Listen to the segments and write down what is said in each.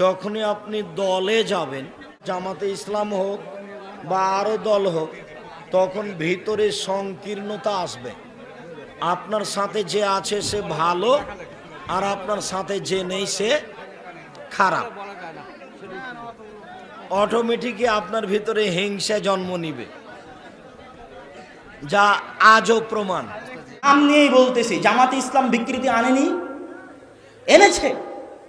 যখনই আপনি দলে যাবেন, জামাতে ইসলাম হোক বা আরও দল হোক, তখন ভিতরে সংকীর্ণতা আসবে। আপনার সাথে যে আছে সে ভালো, আর আপনার সাথে যে নেই সে খারাপ। অটোমেটিকই আপনার ভিতরে হিংসা জন্ম নিবে, যা আজও প্রমাণ। নিয়েই বলতেছি, জামাতে ইসলাম বিকৃতি আনেনি? এনেছে?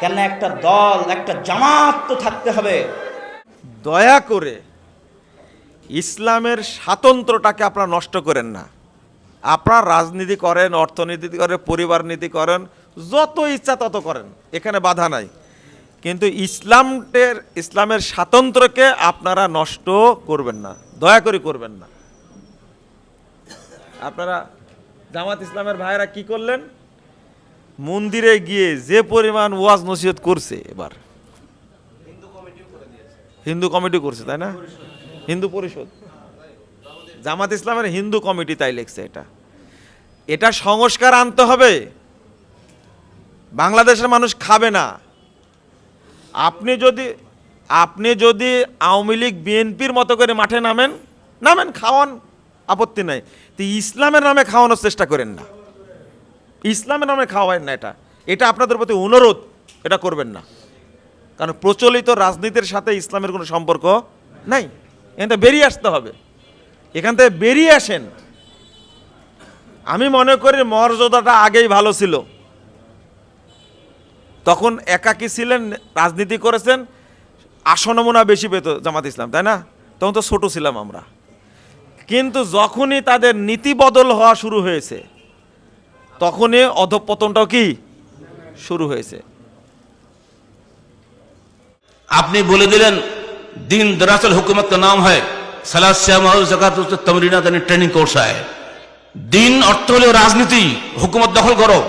কেন একটা দল, একটা জামাত তো থাকতে হবে। দয়া করে ইসলামের স্বাতন্ত্রটাকে আপনারা নষ্ট করেন না। আপনার রাজনীতি করেন, অর্থনীতি করেন, পরিবার নীতি করেন, যত ইচ্ছা তত করেন, এখানে বাধা নাই। কিন্তু ইসলামের ইসলামের স্বাতন্ত্র্যকে আপনারা নষ্ট করবেন না, দয়া করে করবেন না। আপনারা জামাত ইসলামের ভাইয়েরা কি করলেন? মন্দিরে গিয়ে যে পরিমাণ ওয়াজ নসিহত করছে এবার। হিন্দু কমিটি করছে, তাই না? হিন্দু পরিষদ। জামাত ইসলামের হিন্দু কমিটি তাই লেখছে এটা। এটা সংস্কার আনতে হবে। বাংলাদেশের মানুষ খাবে না। আপনি যদি আপনি যদি আওয়ামী লীগ, বিএনপির মতো করে মাঠে নামেন নামেন, খাওয়ান, আপত্তি নাই। তো ইসলামের নামে খাওয়ানোর চেষ্টা করেন না। ইসলামের নামে খাওয়াবেন না এটা। এটা আপনাদের প্রতি অনুরোধ, এটা করবেন না। কারণ প্রচলিত রাজনীতির সাথে ইসলামের কোনো সম্পর্ক নাই। এখান থেকে বেরিয়ে আসতে হবে। এখান থেকে বেরিয়ে আসেন। আমি মনে করি মর্যাদাটা আগেই ভালো ছিল। তখন একাকী ছিলেন, রাজনীতি করেছেন আসনমনা বেশি পেত জামাত ইসলাম, তাই না? তখন তো ছোট ছিলাম আমরা। কিন্তু যখনই তাদের নীতি বদল হওয়া শুরু হয়েছে তখনই অধপতনটাও কি শুরু হয়েছে আপনি বলে দিলেন दिन दरअसल हुकूमत का नाम है सलाद श्याम और जक़ात तमरीना यानी ट्रेनिंग कोर्स है দিন অর্থ হলো রাজনীতি হুকুমত দখল করো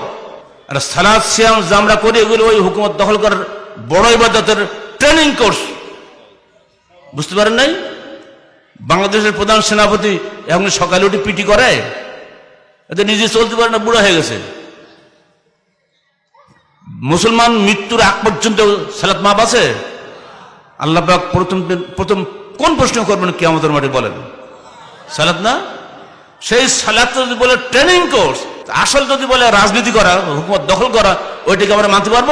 আর সালাদ শ্যাম যা আমরা করি এগুলো ওই হুকুমত দখল করার বড় ইবাদতের ট্রেনিং কোর্স বুঝতে পারেন নাই বাংলাদেশের প্রধান সেনাপতি এখন সকালে উঠে পিটি করে এতে নিজে চলতে পারে না, বুড়া হয়ে গেছে। মুসলমান মৃত্যুর আগ পর্যন্ত সালাত মাপ আছে? আল্লাহ প্রথম প্রথম কোন প্রশ্ন করবেন কে আমাদের মাঠে বলেন? সালাত না? সেই সালাত যদি বলে ট্রেনিং কোর্স আসল যদি বলে রাজনীতি করা, হুকুমত দখল করা, ওইটাকে আমরা মানতে পারব?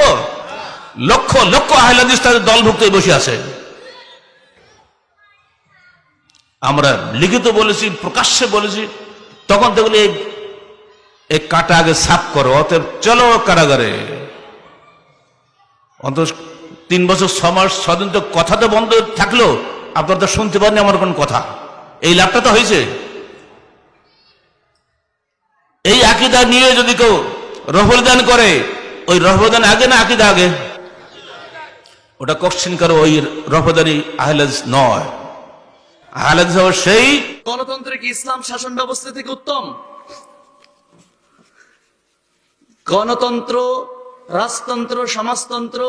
লক্ষ লক্ষ আহলাদিস তাদের দলভুক্ত বসে আছে। আমরা লিখিত বলেছি, প্রকাশ্যে বলেছি, তখন দেখলে এই এই কাটা আগে সাফ করো, অতএব চলো কারাগারে। অন্তত তিন বছর, ছ মাস ছদিন তো কথা তো বন্ধ থাকল, আপনারা তো শুনতে পারেন আমার কোন কথা। এই লাভটা তো হয়েছে। এই আকিদা নিয়ে যদি কেউ রহবদান করে, ওই রহবদান আগে না আকিদা আগে? ওটা কোশ্চিন করো, ওই রহবদানি আহলাদ নয়। হওয়ার সেই গণতন্ত্র কি ইসলাম শাসন ব্যবস্থা থেকে উত্তম? গণতন্ত্র, রাজতন্ত্র, সমাজতন্ত্র,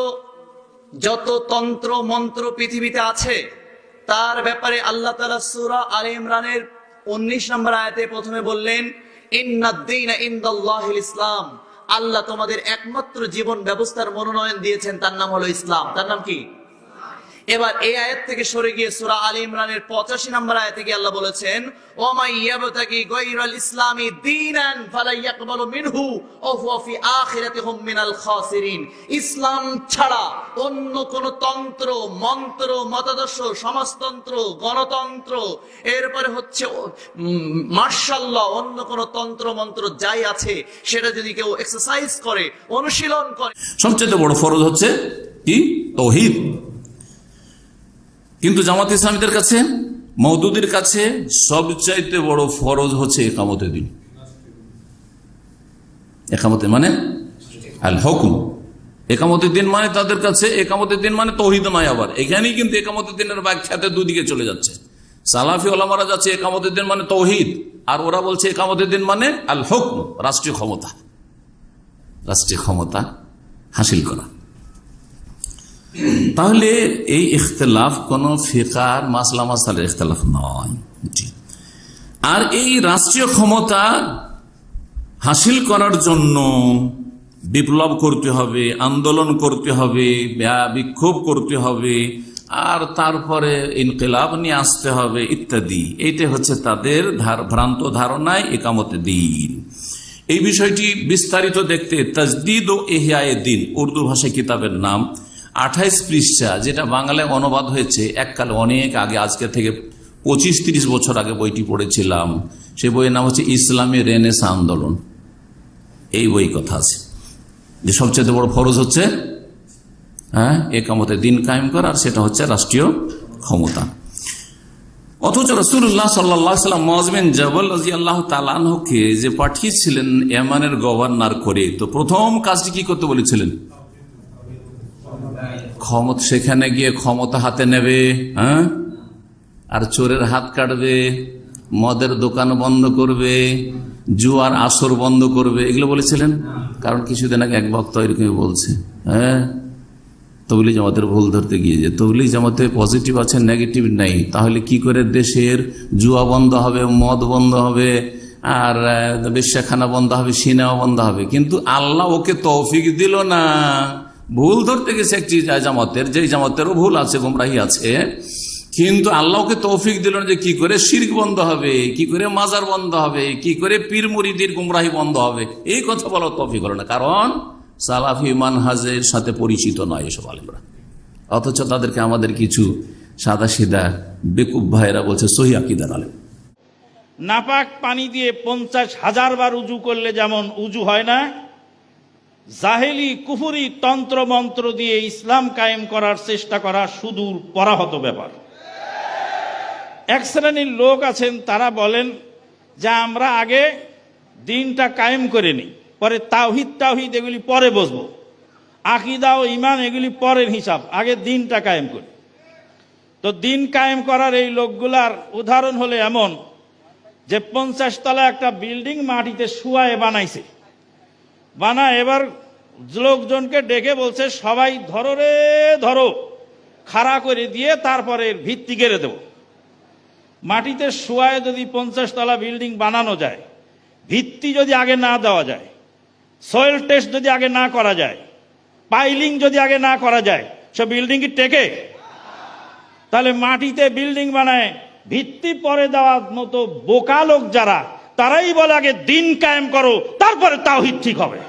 যত তন্ত্র, মন্ত্র পৃথিবীতে আছে, তার ব্যাপারে আল্লাহ তালা সুরা আল ইমরানের উনিশ নম্বর আয়াতে প্রথমে বললেন ইসলাম। আল্লাহ তোমাদের একমাত্র জীবন ব্যবস্থার মনোনয়ন দিয়েছেন, তার নাম হলো ইসলাম। তার নাম কি? এবার এই আয়াত থেকে সরে গিয়ে সূরা আলী ইমরানের 85 নম্বর আয়াতে গিয়ে আল্লাহ বলেছেন ইসলামি দীনান ফালা ইয়াকবালু মিনহু আখিরাতিহুম মিনাল খাসিরিন। ইসলাম ছাড়া অন্য কোন তন্ত্র, মন্ত্র, মতাদর্শ, সমাজতন্ত্র, গণতন্ত্র, এরপরে হচ্ছে মার্শাল্লাহ অন্য কোন তন্ত্র, মন্ত্র যাই আছে, সেটা যদি কেউ এক্সারসাইজ করে, অনুশীলন করে। সবচেয়ে বড় ফরজ হচ্ছে কি? তৌহিদ। কিন্তু জামাত ইসলামীদের কাছে মৌদুদের কাছে সবচাইতে বড় ফরজ হচ্ছে একামতের দিন। একামতে মানে? আল হকুম। একামতের দিন মানে তাদের কাছে, একামতের দিন মানে তৌহিদ নয় আবার। এখানেই কিন্তু একামতের দিনের ব্যাখ্যাতে দুদিকে চলে যাচ্ছে। সালাফি ওলামারা যাচ্ছে একামতের দিন মানে তৌহিদ, আর ওরা বলছে একামতের দিন মানে আল হুকুম, রাষ্ট্রীয় ক্ষমতা। রাষ্ট্রীয় ক্ষমতা হাসিল করা। তাহলে এই ইখতলাফ কোন ফিকার মাসলা মাসালের ইখতলাফ নয়। আর এই রাষ্ট্রীয় ক্ষমতা হাসিল করার জন্য বিপ্লব করতে হবে, আন্দোলন করতে হবে বিক্ষোভ করতে হবে, আর তারপরে ইনকিলাব নিয়ে আসতে হবে ইত্যাদি। এইটা হচ্ছে তাদের ভ্রান্ত ধারণায় একামতে দিন। এই বিষয়টি বিস্তারিত দেখতে তাজদিদ ও এহিয়ায়ে দিন, উর্দু ভাষায় কিতাবের নাম। আঠাইশ পৃষ্ঠা, যেটা বাংলায় অনুবাদ হয়েছে, এককালে অনেক আগে আজকে থেকে পঁচিশ তিরিশ বছর আগে বইটি পড়েছিলাম। সে বইয়ের নাম হচ্ছে ইসলামী রেনেসা আন্দোলন। এই বই কথা আছে। যে সবচেয়ে বড় ফরজ হচ্ছে হ্যাঁ একামতে দিন কায়েম করা, আর সেটা হচ্ছে রাষ্ট্রীয় ক্ষমতা। অথচ রসুল্লাহ সাল্লাম মজমেন জবল রাজি তালানহকে যে পাঠিয়েছিলেন, এমানের গভর্নর করে, তো প্রথম কাজটি কি করতে বলেছিলেন? ক্ষমতা সেখানে গিয়ে ক্ষমতা হাতে নেবে হ্যাঁ? আর চোরের হাত কাটবে, মদের দোকান বন্ধ করবে, জুয়ার আসর বন্ধ করবে। এগুলো বলেছিলেন? কারণ কিছুদিন আগে এক বক্তা এরকমই বলছে হ্যাঁ? তবলি জামাতের ভুল ধরতে গিয়ে যে তবলি জামাতে পজিটিভ আছে, নেগেটিভ নাই। তাহলে কি করে দেশের জুয়া বন্ধ হবে, মদ বন্ধ হবে, আর বেশ্যাখানা বন্ধ হবে, সিনেমা বন্ধ হবে? কিন্তু আল্লাহ ওকে তৌফিক দিল না। ভুল ধরতে গেছে একটি জামাতের যে জামাতেরও ভুল আছে, গোমরাহি আছে। কিন্তু আল্লাহকে তৌফিক দিল যে কি করে শির্ক বন্ধ হবে, কি করে মাজার বন্ধ হবে, কি করে পীর মুরিদের গুমরাহি বন্ধ হবে, এই কথা বলা তৌফিক হলো না। কারণ সালাফি মানহাজের সাথে পরিচিত নয় এসব আলেমরা। অথচ তাদেরকে আমাদের কিছু সাদা সিধা বেকুব ভাইরা বলছে, সহি আকিদার আলেম। নাপাক পানি দিয়ে পঞ্চাশ হাজার বার উজু করলে যেমন উজু হয় না জাহেলি কুফুরি তন্ত্র মন্ত্র দিয়ে ইসলাম কায়েম করার চেষ্টা করা সুদূর পরাহত ব্যাপার। এক শ্রেণির লোক আছেন, তারা বলেন যে আমরা আগে দিনটা কায়েম করে নিই, পরে তাওহিদ তাওহিদ এগুলি পরে বসবো। আকিদা ও ইমান এগুলি পরের হিসাব, আগে দিনটা কায়েম করি। তো দিন কায়েম করার এই লোকগুলার উদাহরণ হলে এমন যে পঞ্চাশ তলা একটা বিল্ডিং মাটিতে শুয়ায় বানাইছে। বানায় এবার লোকজনকে ডেকে বলছে, সবাই ধরো রে, ধরো। খাড়া করে দিয়ে তারপরে ভিত্তি গেড়ে দেব। মাটিতে শোয়ায় যদি পঞ্চাশ তলা বিল্ডিং বানানো যায়, ভিত্তি যদি আগে না দেওয়া যায়, সয়েল টেস্ট যদি আগে না করা যায়, পাইলিং যদি আগে না করা যায়, সে বিল্ডিং কি টেকে? তাহলে মাটিতে বিল্ডিং বানায়, ভিত্তি পরে দেওয়ার মতো বোকা লোক যারা তারাই বলে আগে দিন কায়েম করো তারপরে তাওহিদ ঠিক হবে।